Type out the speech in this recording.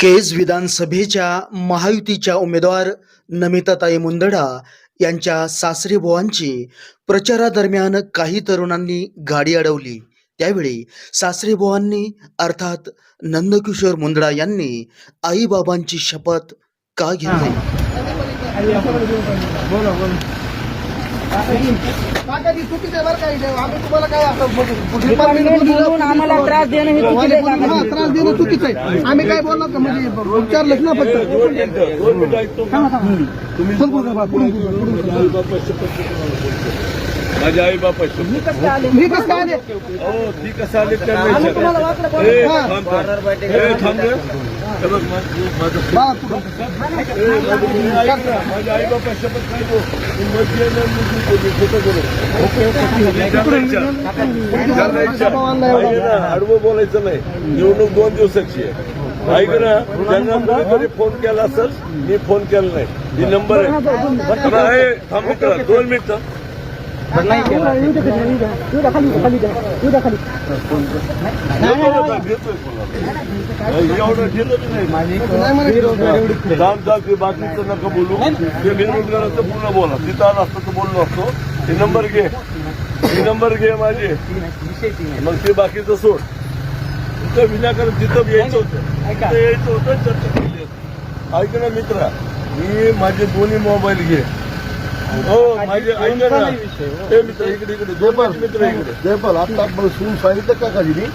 केज विधानसभेच्या महायुतीच्या उमेदवार नमिताताई मुंदडा यांच्या सासरे बुवांची प्रचारादरम्यान काही तरुणांनी गाडी अडवली. त्यावेळी सासरेबुवांनी अर्थात नंदकिशोर मुंदडा यांनी आईबाबांची शपथ का घेतली? चुकीचं आहे बरं का इथे. आम्ही तुम्हाला काय बोलून आम्हाला त्रास देणं हे त्रास देणं चुकीचं आहे. आम्ही काय बोलणार का? म्हणजे विचारलंच ना फक्त. माझ्या आई बापाशी मी कसं आले? मी कसं आले? हो ती कसं आली. थांब, माझ्या आई बापा शपथ आडवं बोलायचं नाही निवडणूक दोन दिवसाची आहे ऐक ना त्यांना कोणीतरी फोन केला असेल मी फोन केला नाही. ही नंबर आहे. थांब मित्रा दोन मिनिटं. बातमीचं नका बोलू ते बेरोजगाराचं पूर्ण बोला तिथं आला असतं तर बोललो असतो हे नंबर घे हे नंबर घे माझे मग ते बाकीचं सोड तिथं विनाकारण तिथं यायचं होतं तिथं यायचं होतं चर्चा केली ऐक. ना मित्रा मी माझे दोन्ही मोबाईल घे. हो माझे ऐक ना हे मित्र इकडे इकडे दोन मित्र इकडे जयपाल आता आपण सून सांगितलं का काजीनी